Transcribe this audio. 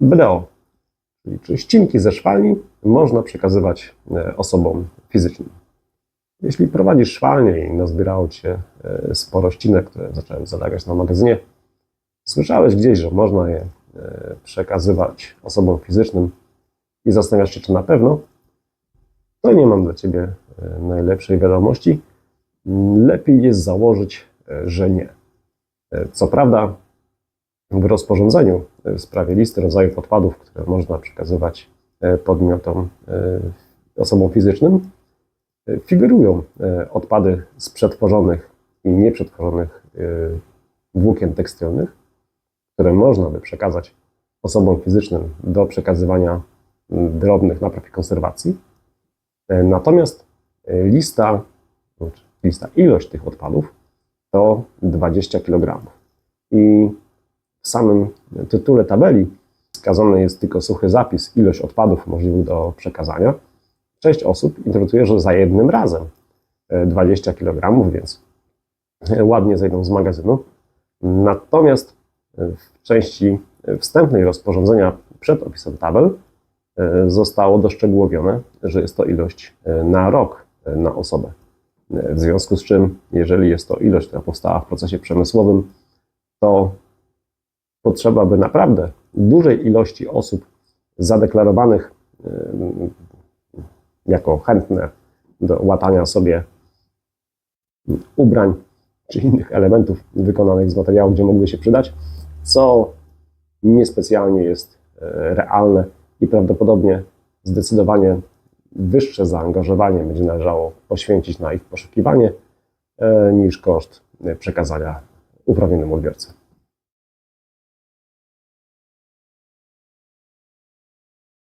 BDO, czyli czy ścinki ze szwalni można przekazywać e, osobom fizycznym. Jeśli prowadzisz szwalnię i nazbierało Ci się e, sporo ścinek, które zacząłem zalagać na magazynie, słyszałeś gdzieś, że można je e, przekazywać osobom fizycznym i zastanawiasz się, czy na pewno, to nie mam dla Ciebie najlepszej wiadomości. Lepiej jest założyć, że nie. Co prawda, w rozporządzeniu w sprawie listy rodzajów odpadów, które można przekazywać e, podmiotom, e, osobom fizycznym, e, figurują odpady z przetworzonych i nieprzetworzonych włókien tekstylnych, które można by przekazać osobom fizycznym do przekazywania drobnych napraw i konserwacji. Natomiast lista, lista, ilość tych odpadów to 20 kg. I w samym tytule tabeli wskazany jest tylko suchy zapis, ilość odpadów możliwych do przekazania. Sześć osób interpretuje, że za jednym razem e, 20 kg, więc e, ładnie zejdą z magazynu. Natomiast e, w części wstępnej rozporządzenia przed opisem tabel e, zostało doszczegółowione, że jest to ilość e, na rok e, na osobę. E, W związku z czym, jeżeli jest to ilość, która powstała w procesie przemysłowym, to potrzeba by naprawdę dużej ilości osób zadeklarowanych jako chętne do łatania sobie ubrań czy innych elementów wykonanych z materiału, gdzie mogły się przydać, co niespecjalnie jest e, realne i prawdopodobnie zdecydowanie wyższe zaangażowanie będzie należało poświęcić na ich poszukiwanie e, niż koszt e, przekazania uprawnionemu odbiorcy.